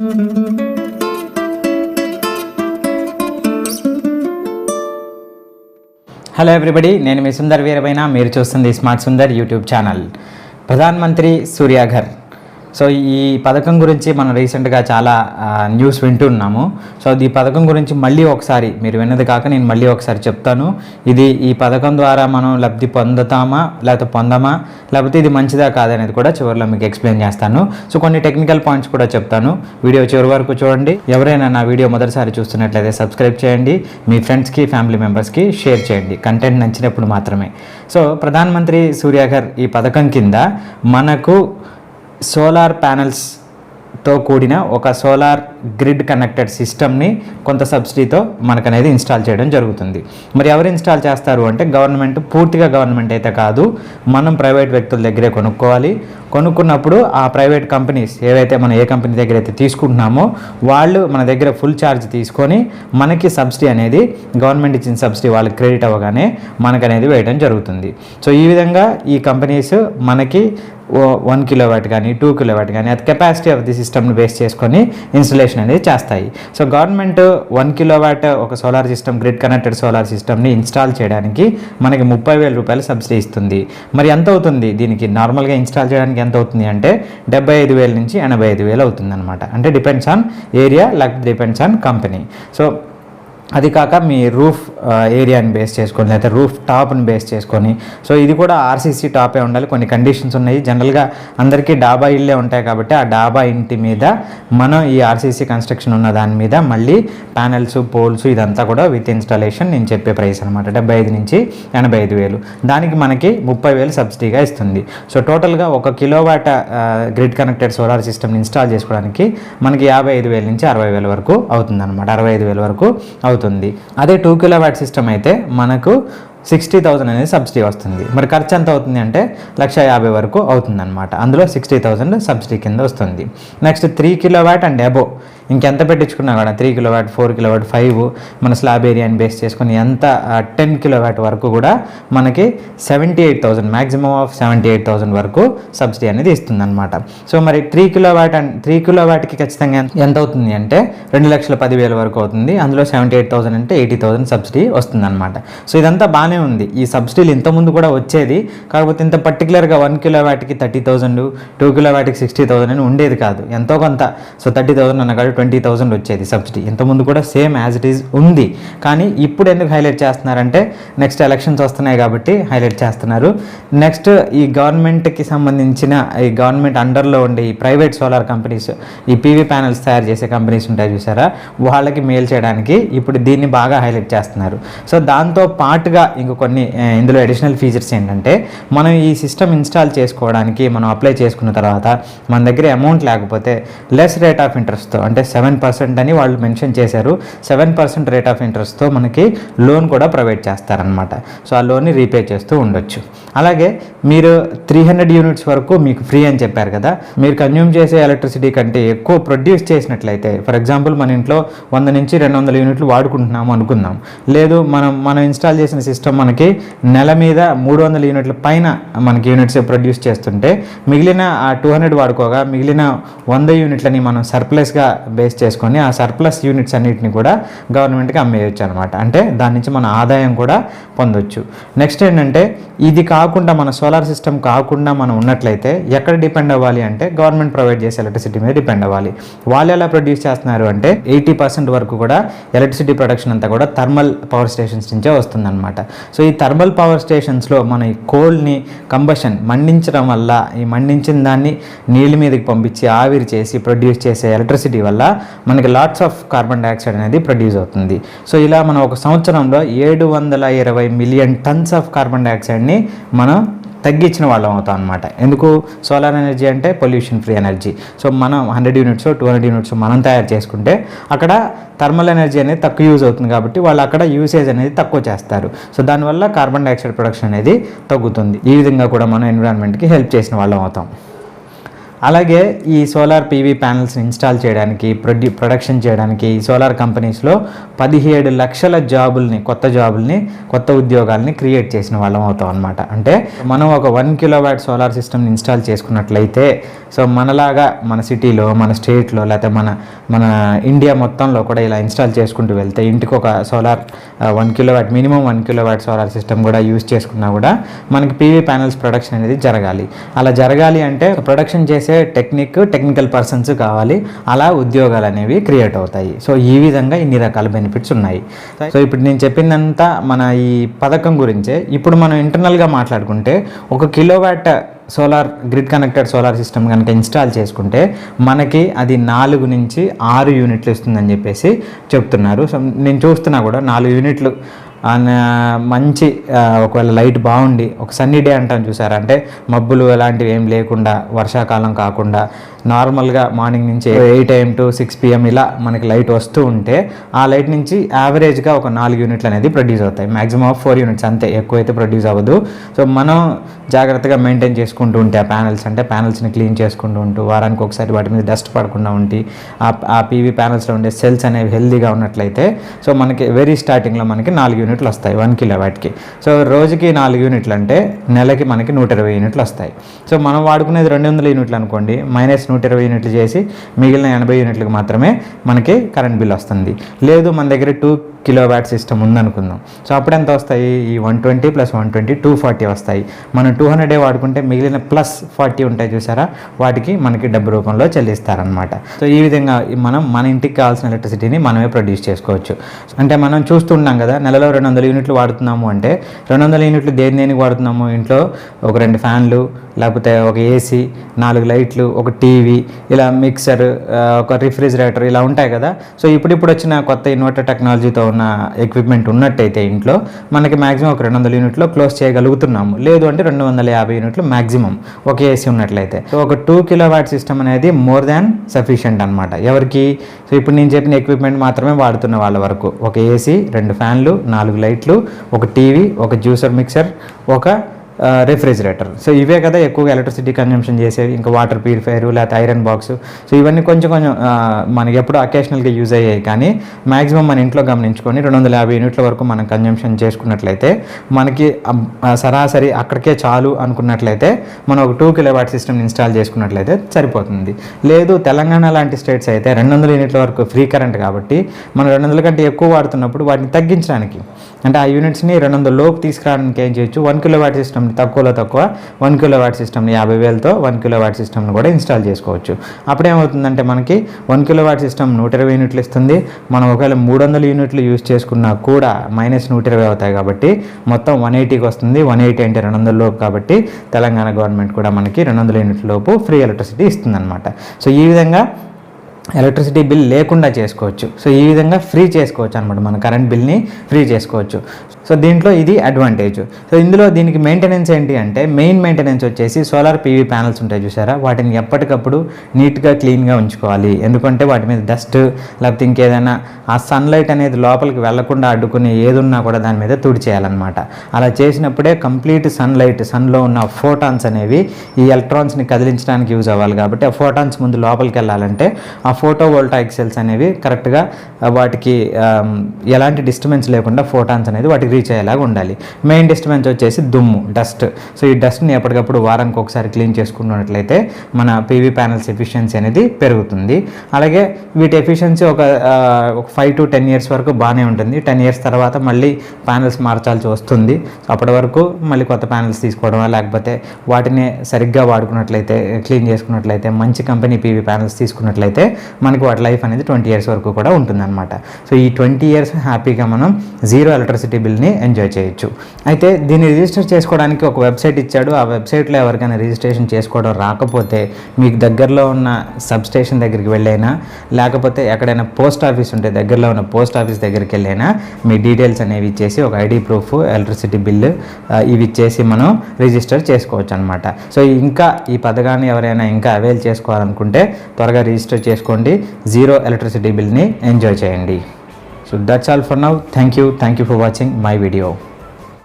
Hello everybody నేను మీ సుందర్ వీరమైన మీరు చూస్తుంది స్మార్ట్ సుందర్ యూట్యూబ్ ఛానల్ ప్రధానమంత్రి సూర్యాఘర్. సో ఈ పథకం గురించి మనం రీసెంట్గా చాలా న్యూస్ వింటున్నాము సో ఈ పథకం గురించి మళ్ళీ ఒకసారి మీరు విన్నది కాక నేను మళ్ళీ ఒకసారి చెప్తాను. ఇది ఈ పథకం ద్వారా మనం లబ్ధి పొందుతామా లేకపోతే పొందమా లేకపోతే ఇది మంచిదా కాదనేది కూడా చివరిలో మీకు ఎక్స్ప్లెయిన్ చేస్తాను. సో కొన్ని టెక్నికల్ పాయింట్స్ కూడా చెప్తాను. వీడియో చివరి వరకు చూడండి. ఎవరైనా నా వీడియో మొదటిసారి చూస్తున్నట్లయితే సబ్స్క్రైబ్ చేయండి. మీ ఫ్రెండ్స్కి ఫ్యామిలీ మెంబర్స్కి షేర్ చేయండి. కంటెంట్ నచ్చినప్పుడు మాత్రమే. సో ప్రధానమంత్రి సూర్యాఘర్ ఈ పథకం కింద మనకు సోలార్ ప్యానెల్స్తో కూడిన ఒక సోలార్ గ్రిడ్ కనెక్టెడ్ సిస్టమ్ని కొంత సబ్సిడీతో మనకనేది ఇన్స్టాల్ చేయడం జరుగుతుంది. మరి ఎవరు ఇన్స్టాల్ చేస్తారు అంటే గవర్నమెంట్ పూర్తిగా గవర్నమెంట్ అయితే కాదు. మనం ప్రైవేట్ వ్యక్తుల దగ్గరే కొనుక్కోవాలి. కొనుక్కున్నప్పుడు ఆ ప్రైవేట్ కంపెనీస్ ఏవైతే మనం ఏ కంపెనీ దగ్గర అయితే తీసుకుంటున్నామో వాళ్ళు మన దగ్గర ఫుల్ ఛార్జ్ తీసుకొని మనకి సబ్సిడీ అనేది గవర్నమెంట్ ఇచ్చిన సబ్సిడీ వాళ్ళకి క్రెడిట్ అవ్వగానే మనకు అనేది వేయడం జరుగుతుంది. సో ఈ విధంగా ఈ కంపెనీస్ మనకి వన్ కిలో వాట్ కానీ టూ కిలో వాట్ కానీ అది కెపాసిటీ ఆఫ్ ది సిస్టమ్ని బేస్ చేసుకొని ఇన్స్టలేషన్ అనేది చేస్తాయి. So government one kilowatt ఒక solar system grid connected solar సిస్టమ్ని ఇన్స్టాల్ చేయడానికి మనకి ముప్పై వేల రూపాయలు సబ్సిడీ ఇస్తుంది. మరి ఎంత అవుతుంది దీనికి నార్మల్గా ఇన్స్టాల్ చేయడానికి ఎంత అవుతుంది అంటే డెబ్బై ఐదు వేల నుంచి ఎనభై ఐదు వేలు అవుతుంది అనమాట అంటే డిపెండ్స్ ఆన్ ఏరియా లేకపోతే డిపెండ్స్ ఆన్ కంపెనీ సో అది కాక మీ రూఫ్ ఏరియాని బేస్ చేసుకొని లేదా రూఫ్ టాప్ని బేస్ చేసుకొని. సో ఇది కూడా ఆర్సీసీ టాపే ఉండాలి. కొన్ని కండిషన్స్ ఉన్నాయి. జనరల్గా అందరికీ డాబా ఇల్లే ఉంటాయి కాబట్టి ఆ డాబా ఇంటి మీద మనం ఈ ఆర్సీసీ కన్స్ట్రక్షన్ ఉన్న దాని మీద మళ్ళీ ప్యానెల్స్ పోల్స్ ఇదంతా కూడా విత్ ఇన్స్టాలేషన్ నేను చెప్పే ప్రైస్ అనమాట డెబ్బై ఐదు నుంచి ఎనభై ఐదు వేలు. దానికి మనకి ముప్పై వేలు సబ్సిడీగా ఇస్తుంది. సో టోటల్గా ఒక కిలోవాట్ గ్రిడ్ కనెక్టెడ్ సోలార్ సిస్టమ్ని ఇన్స్టాల్ చేసుకోవడానికి మనకి యాభై ఐదు వేల నుంచి అరవై వేల వరకు అవుతుందన్నమాట. అరవై ఐదు వేల వరకు అవుతుంది. అదే టూ కిలో వాట్ సిస్టమ్ అయితే మనకు సిక్స్టీ థౌసండ్ అనేది సబ్సిడీ వస్తుంది. మరి ఖర్చు ఎంత అవుతుంది అంటే లక్ష యాభై వరకు అవుతుందన్నమాట. అందులో సిక్స్టీ థౌసండ్ సబ్సిడీ కింద వస్తుంది. Next three kilowatt and above ఇంకెంత పెట్టించుకున్నా కూడా three kilowatt four kilowatt five మన స్లాబ్ ఏరియాని బేస్ చేసుకుని ఎంత టెన్ కిలో వాట్ వరకు కూడా మనకి seventy eight thousand maximum of seventy eight thousand వరకు సబ్సిడీ అనేది ఇస్తుంది అనమాట సో మరి three kilo watt and three kilo వాట్కి ఖచ్చితంగా ఎంత- అవుతుంది అంటే రెండు లక్షల పదివేల వరకు అవుతుంది. అందులో సెవెంటీ ఎయిట్ థౌసండ్ అంటే ఎయిటీ థౌసండ్ సబ్సిడీ వస్తుంది అనమాట సో ఇదంతా బాగానే ఉంది. ఈ సబ్సిడీలు ఇంతకుముందు కూడా వచ్చేది. కాకపోతే ఇంత పర్టికులర్గా వన్ కిలో వాటికి థర్టీ థౌసండ్ టూ కిలో వాటికి సిక్స్టీ థౌసండ్ అని ఉండేది కాదు. ఎంతో కొంత. సో థర్టీ థౌసండ్ అన్న ట్వంటీ థౌసండ్ వచ్చేది సబ్సిడీ. ఇంతకుముందు కూడా సేమ్ యాజ్ ఇట్ ఈజ్ ఉంది. కానీ ఇప్పుడు ఎందుకు హైలైట్ చేస్తున్నారంటే నెక్స్ట్ ఎలక్షన్స్ వస్తున్నాయి కాబట్టి హైలైట్ చేస్తున్నారు. నెక్స్ట్ ఈ గవర్నమెంట్కి సంబంధించిన ఈ గవర్నమెంట్ అండర్లో ఉండే ఈ ప్రైవేట్ సోలార్ కంపెనీస్ ఈ పీవీ ప్యానల్స్ తయారు చేసే కంపెనీస్ ఉంటాయి చూసారా? వాళ్ళకి మేల్ చేయడానికి ఇప్పుడు దీన్ని బాగా హైలైట్ చేస్తున్నారు. సో దాంతో పాటుగా ఇంక కొన్ని ఇందులో అడిషనల్ ఫీచర్స్ ఏంటంటే మనం ఈ సిస్టమ్ ఇన్స్టాల్ చేసుకోవడానికి మనం అప్లై చేసుకున్న తర్వాత మన దగ్గర అమౌంట్ లేకపోతే లెస్ రేట్ ఆఫ్ ఇంట్రెస్ట్తో అంటే సెవెన్ పర్సెంట్ అని వాళ్ళు మెన్షన్ చేశారు. సెవెన్ పర్సెంట్ రేట్ ఆఫ్ ఇంట్రెస్ట్తో మనకి లోన్ కూడా ప్రొవైడ్ చేస్తారనమాట సో ఆ లోన్ని రీపే చేస్తూ ఉండొచ్చు. అలాగే మీరు త్రీ హండ్రెడ్ యూనిట్స్ వరకు మీకు ఫ్రీ అని చెప్పారు కదా. మీరు కన్జ్యూమ్ చేసే ఎలక్ట్రిసిటీ కంటే ఎక్కువ ప్రొడ్యూస్ చేసినట్లయితే ఫర్ ఎగ్జాంపుల్ మన ఇంట్లో వంద నుంచి రెండు వందల యూనిట్లు వాడుకుంటున్నాము అనుకుందాం. లేదు మనం మనం ఇన్స్టాల్ చేసిన సిస్టమ్ మనకి నెల మీద మూడు వందల యూనిట్ల పైన మనకి యూనిట్స్ ప్రొడ్యూస్ చేస్తుంటే మిగిలిన ఆ టూ హండ్రెడ్ వాడుకోగా మిగిలిన వంద యూనిట్లని మనం సర్ప్లస్గా బేస్ చేసుకొని ఆ సర్ప్లస్ యూనిట్స్ అన్నిటిని కూడా గవర్నమెంట్కి అమ్మేయచ్చు అనమాట అంటే దాని నుంచి మన ఆదాయం కూడా పొందొచ్చు. నెక్స్ట్ ఏంటంటే ఇది కాకుండా మన సోలార్ సిస్టమ్ కాకుండా మనం ఉన్నట్లయితే ఎక్కడ డిపెండ్ అవ్వాలి అంటే గవర్నమెంట్ ప్రొవైడ్ చేసే ఎలక్ట్రిసిటీ మీద డిపెండ్ అవ్వాలి. వాళ్ళు ఎలా ప్రొడ్యూస్ చేస్తున్నారు అంటే ఎయిటీ పర్సెంట్ వరకు కూడా ఎలక్ట్రిసిటీ ప్రొడక్షన్ అంతా కూడా థర్మల్ పవర్ స్టేషన్స్ నుంచే వస్తుందన్నమాట. సో ఈ థర్మల్ పవర్ స్టేషన్స్లో మన ఈ కోల్ని కంబషన్ మండించడం వల్ల ఈ మండించిన దాన్ని నీళ్ళ మీదకి పంపించి ఆవిరి చేసి ప్రొడ్యూస్ చేసే ఎలక్ట్రిసిటీ వల్ల మనకి లాట్స్ ఆఫ్ కార్బన్ డైఆక్సైడ్ అనేది ప్రొడ్యూస్ అవుతుంది. సో ఇలా మనం ఒక సంవత్సరంలో ఏడు వందల ఇరవై మిలియన్ టన్స్ ఆఫ్ కార్బన్ డైఆక్సైడ్ని మనం తగ్గించిన వాళ్ళం అవుతాం అనమాట ఎందుకు? సోలార్ ఎనర్జీ అంటే పొల్యూషన్ ఫ్రీ ఎనర్జీ సో మనం hundred units two hundred units మనం తయారు చేసుకుంటే అక్కడ థర్మల్ ఎనర్జీ అనేది తక్కువ యూజ్ అవుతుంది కాబట్టి వాళ్ళు అక్కడ యూసేజ్ అనేది తక్కువ చేస్తారు. సో దానివల్ల కార్బన్ డైఆక్సైడ్ ప్రొడక్షన్ అనేది తగ్గుతుంది. ఈ విధంగా కూడా మనం ఎన్విరాన్మెంట్కి హెల్ప్ చేసిన వాళ్ళం అవుతాం. అలాగే ఈ సోలార్ పీవీ ప్యానల్స్ ఇన్స్టాల్ చేయడానికి ప్రొడ్యూ ప్రొడక్షన్ చేయడానికి ఈ సోలార్ కంపెనీస్లో పదిహేడు లక్షల జాబుల్ని కొత్త జాబుల్ని కొత్త ఉద్యోగాల్ని క్రియేట్ చేసిన వాళ్ళం అవుతాం అనమాట అంటే మనం ఒక వన్ కిలోవాట్ సోలార్ సిస్టమ్ని ఇన్స్టాల్ చేసుకున్నట్లయితే సో మనలాగా మన సిటీలో మన స్టేట్లో లేకపోతే మన మన ఇండియా మొత్తంలో కూడా ఇలా ఇన్స్టాల్ చేసుకుంటూ వెళ్తే ఇంటికి ఒక solar one kilowatt minimum one kilowatt solar system కూడా యూస్ చేసుకున్నా కూడా మనకి పీవీ ప్యానల్స్ ప్రొడక్షన్ అనేది జరగాలి. అలా జరగాలి అంటే ప్రొడక్షన్ చేసే టెక్నిక్ టెక్నికల్ పర్సన్స్ కావాలి. అలా ఉద్యోగాలు అనేవి క్రియేట్ అవుతాయి. సో ఈ విధంగా ఇన్ని రకాల బెనిఫిట్స్ ఉన్నాయి. సో ఇప్పుడు నేను చెప్పిందంతా మన ఈ పథకం గురించే. ఇప్పుడు మనం ఇంటర్నల్గా మాట్లాడుకుంటే ఒక kilowatt solar grid connected solar system కనుక ఇన్స్టాల్ చేసుకుంటే మనకి అది నాలుగు నుంచి ఆరు యూనిట్లు ఇస్తుందని చెప్పేసి చెప్తున్నారు. సో నేను చూస్తున్నా కూడా నాలుగు యూనిట్లు మంచి ఒకవేళ లైట్ బాగుండి ఒక సన్నీ డే అంటాం చూసారా? అంటే మబ్బులు అలాంటివి ఏం లేకుండా వర్షాకాలం కాకుండా నార్మల్గా మార్నింగ్ నుంచి eight AM to six PM ఇలా మనకి లైట్ వస్తూ ఉంటే ఆ లైట్ నుంచి యావరేజ్గా ఒక నాలుగు యూనిట్లు అనేది ప్రొడ్యూస్ అవుతాయి. మ్యాక్సిమం ఆఫ్ ఫోర్ యూనిట్స్ అంతే ఎక్కువైతే ప్రొడ్యూస్ అవ్వదు. సో మనం జాగ్రత్తగా మెయింటైన్ చేసుకుంటూ ఉంటే ఆ ప్యానల్స్ అంటే ప్యానల్స్ని క్లీన్ చేసుకుంటూ ఉంటూ వారానికి ఒకసారి వాటి మీద డస్ట్ పడకుండా ఉండి ఆ ఆ పీవీ ప్యానల్స్లో ఉండే సెల్స్ అనేవి హెల్దీగా ఉన్నట్లయితే సో మనకి వెరీ స్టార్టింగ్లో మనకి నాలుగు యూనిట్లు వస్తాయి వన్ కిలోవాట్కి సో రోజుకి నాలుగు యూనిట్లు అంటే నెలకి మనకి నూట ఇరవై యూనిట్లు వస్తాయి. సో మనం వాడుకునేది రెండు వందల యూనిట్లు అనుకోండి మైనస్ నూట ఇరవై యూనిట్లు చేసి మిగిలిన ఎనభై యూనిట్లకు మాత్రమే మనకి కరెంట్ బిల్ వస్తుంది. లేదు మన దగ్గర టూ కిలో వ్యాట్ సిస్టమ్ ఉందనుకుందాం. సో అప్పుడు ఎంత వస్తాయి? ఈ one twenty plus one twenty two forty వస్తాయి. మనం టూ హండ్రెడ్ వాడుకుంటే మిగిలిన ప్లస్ ఫార్టీ ఉంటాయి చూసారా? వాటికి మనకి డబ్బు రూపంలో చెల్లిస్తారనమాట సో ఈ విధంగా మనం మన ఇంటికి కావాల్సిన ఎలక్ట్రిసిటీని మనమే ప్రొడ్యూస్ చేసుకోవచ్చు. అంటే మనం చూస్తున్నాం కదా నెలలో రెండు వందల యూనిట్లు వాడుతున్నాము అంటే రెండు వందల యూనిట్లు దేని దేనికి వాడుతున్నాము? ఇంట్లో ఒక రెండు ఫ్యాన్లు లేకపోతే ఒక ఏసీ నాలుగు లైట్లు ఒక టీవీ ఇలా మిక్సర్ ఒక రిఫ్రిజిరేటర్ ఇలా ఉంటాయి కదా. సో ఇప్పుడిప్పుడు వచ్చిన కొత్త ఇన్వర్టర్ టెక్నాలజీతో ఉన్న ఎక్విప్మెంట్ ఉన్నట్టయితే ఇంట్లో మనకి మ్యాక్సిమం ఒక రెండు వందల యూనిట్లో క్లోజ్ చేయగలుగుతున్నాము. లేదు అంటే రెండు వందల యాభై యూనిట్లు మ్యాక్సిమం ఒక ఏసీ ఉన్నట్లయితే. సో ఒక టూ కిలో వాట్ సిస్టమ్ అనేది మోర్ దాన్ సఫిషియంట్ అనమాట ఎవరికి? సో ఇప్పుడు నేను చెప్పిన ఎక్విప్మెంట్ మాత్రమే వాడుతున్న వాళ్ళ వరకు. ఒక ఏసీ రెండు ఫ్యాన్లు నాలుగు లైట్లు ఒక టీవీ ఒక జ్యూసర్ మిక్సర్ ఒక రెఫ్రిజిరేటర్ సో ఇవే కదా ఎక్కువగా ఎలక్ట్రిసిటీ కన్జంప్షన్ చేసేవి ఇంకా వాటర్ ప్యూరిఫైర్ లేకపోతే ఐరన్ బాక్స్ సో ఇవన్నీ కొంచెం కొంచెం మనకి ఎప్పుడు అకేషనల్గా యూజ్ అయ్యాయి. కానీ మ్యాక్సిమం మన ఇంట్లో గమనించుకొని రెండు వందల యాభై యూనిట్ల వరకు మనం కన్జంప్షన్ చేసుకున్నట్లయితే మనకి సరాసరి అక్కడికే చాలు అనుకున్నట్లయితే మనం ఒక two kilo watt system install చేసుకున్నట్లయితే సరిపోతుంది. లేదు తెలంగాణ లాంటి స్టేట్స్ అయితే రెండు వందల యూనిట్ల వరకు ఫ్రీ కరెంట్ కాబట్టి మనం రెండు వందల కంటే ఎక్కువ వాడుతున్నప్పుడు వాటిని తగ్గించడానికి అంటే ఆ యూనిట్స్ని రెండు వందల లోపు తీసుకురావడానికి ఏం చేయొచ్చు? వన్ కిలో వాట్ తక్కువలో తక్కువ వన్ కిలో వాట్ సిస్టమ్ని యాభై వేలతో వన్ కిలో వాట్ సిస్టమ్ని కూడా ఇన్స్టాల్ చేసుకోవచ్చు. అప్పుడు ఏమవుతుందంటే మనకి వన్ కిలో వాట్ సిస్టమ్ నూట ఇరవై యూనిట్లు ఇస్తుంది. మనం ఒకవేళ మూడు వందల యూనిట్లు యూస్ చేసుకున్నా కూడా మైనస్ నూట ఇరవై అవుతాయి కాబట్టి మొత్తం వన్ ఎయిటీకి వస్తుంది. వన్ ఎయిటీ అంటే రెండు వందల లోపు కాబట్టి తెలంగాణ గవర్నమెంట్ కూడా మనకి రెండు వందల యూనిట్ల లోపు ఫ్రీ ఎలక్ట్రిసిటీ ఇస్తుంది అనమాట సో ఈ విధంగా ఎలక్ట్రిసిటీ బిల్ లేకుండా చేసుకోవచ్చు. సో ఈ విధంగా ఫ్రీ చేసుకోవచ్చు అనమాట మన కరెంట్ బిల్ని ఫ్రీ చేసుకోవచ్చు. సో దీంట్లో ఇది అడ్వాంటేజ్. సో ఇందులో దీనికి మెయింటెనెన్స్ ఏంటి అంటే మెయిన్ మెయింటెనెన్స్ వచ్చేసి సోలార్ పీవీ ప్యానల్స్ ఉంటాయి చూసారా? వాటిని ఎప్పటికప్పుడు నీట్గా క్లీన్గా ఉంచుకోవాలి. ఎందుకంటే వాటి మీద డస్ట్ లేకపోతే ఇంకేదైనా ఆ సన్లైట్ అనేది లోపలికి వెళ్ళకుండా అడ్డుకుని ఏదున్నా కూడా దాని మీద తుడిచేయాలన్నమాట. అలా చేసినప్పుడే కంప్లీట్ సన్లైట్ సన్లో ఉన్న ఫోటాన్స్ అనేవి ఈ ఎలక్ట్రాన్స్ని కదిలించడానికి యూజ్ అవ్వాలి. కాబట్టి ఆ ఫోటాన్స్ ముందు లోపలికి వెళ్ళాలంటే ఆ ఫోటో వోల్టాయిక్ సెల్స్ అనేవి కరెక్ట్గా వాటికి ఎలాంటి డిస్టర్బెన్స్ లేకుండా ఫోటాన్స్ అనేది వాటికి రీచ్ అయ్యేలాగా ఉండాలి. మెయిన్ డిస్టర్బెన్స్ వచ్చేసి దుమ్ము డస్ట్ సో ఈ డస్ట్ని ఎప్పటికప్పుడు వారానికి ఒకసారి క్లీన్ చేసుకున్నట్లయితే మన పీవీ ప్యానల్స్ ఎఫిషియన్సీ అనేది పెరుగుతుంది. అలాగే వీటి ఎఫిషియన్సీ ఒక ఒక ఫైవ్ టు టెన్ ఇయర్స్ వరకు బాగానే ఉంటుంది. టెన్ ఇయర్స్ తర్వాత మళ్ళీ ప్యానల్స్ మార్చాల్సి వస్తుంది. సో అప్పటి వరకు మళ్ళీ కొత్త ప్యానల్స్ తీసుకోవడం లేకపోతే వాటిని సరిగ్గా వాడుకున్నట్లయితే క్లీన్ చేసుకున్నట్లయితే మంచి కంపెనీ పీవీ ప్యానల్స్ తీసుకున్నట్లయితే మనకి వాటి లైఫ్ అనేది ట్వంటీ ఇయర్స్ వరకు కూడా ఉంటుందన్నమాట. సో ఈ ట్వంటీ ఇయర్స్ హ్యాపీగా మనం జీరో ఎలక్ట్రిసిటీ బిల్ని ఎంజాయ్ చేయొచ్చు. అయితే దీన్ని రిజిస్టర్ చేసుకోవడానికి ఒక వెబ్సైట్ ఇచ్చాడు. ఆ వెబ్సైట్లో ఎవరికైనా రిజిస్ట్రేషన్ చేసుకోవడం రాకపోతే మీకు దగ్గరలో ఉన్న సబ్ స్టేషన్ దగ్గరికి వెళ్ళైనా లేకపోతే ఎక్కడైనా పోస్ట్ ఆఫీస్ ఉంటే దగ్గరలో ఉన్న పోస్ట్ ఆఫీస్ దగ్గరికి వెళ్ళైనా మీ డీటెయిల్స్ అనేవి ఇచ్చేసి ఒక ఐడి ప్రూఫ్ ఎలక్ట్రిసిటీ బిల్లు ఇవి ఇచ్చేసి మనం రిజిస్టర్ చేసుకోవచ్చు అనమాట సో ఇంకా ఈ పథకాన్ని ఎవరైనా ఇంకా అవైల్ చేసుకోవాలనుకుంటే త్వరగా రిజిస్టర్ చేసుకోండి. జీరో ఎలక్ట్రిసిటీ బిల్ని ఎంజాయ్ చేయండి. So that's all for now thank you thank you for watching my video